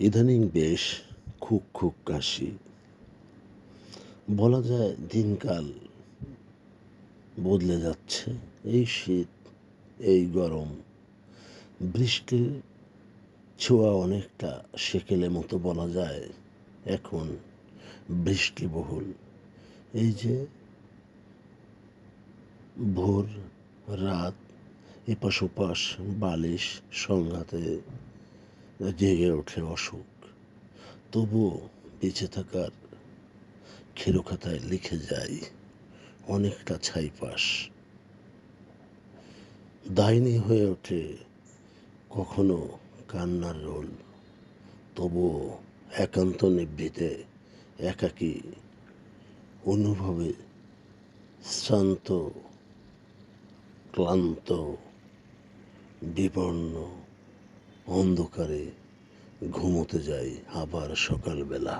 ইদানিং বেশ খুক খুক কাশি। বলা যায় দিনকাল বদলে যাচ্ছে। এই শীত, এই গরম বৃষ্টির ছোঁয়া অনেকটা সেকেলে মতো বলা যায় এখন বৃষ্টিবহুল। এই যে ভোর, রাত, এপাশ ওপাশ বালিশ সংঘাতে জেগে ওঠে অসুখ। তবুও বেঁচে থাকার খেরোখাতায় লিখে যায় অনেকটা ছাইপাশ। দায়নি হয়ে ওঠে কখনো কান্নার রোল, তবুও একান্ত নিভৃতে একাকী অনুভবে শ্রান্ত, ক্লান্ত বিপন্ন অন্ধকারে ঘুমোতে যাই আবার সকালবেলা।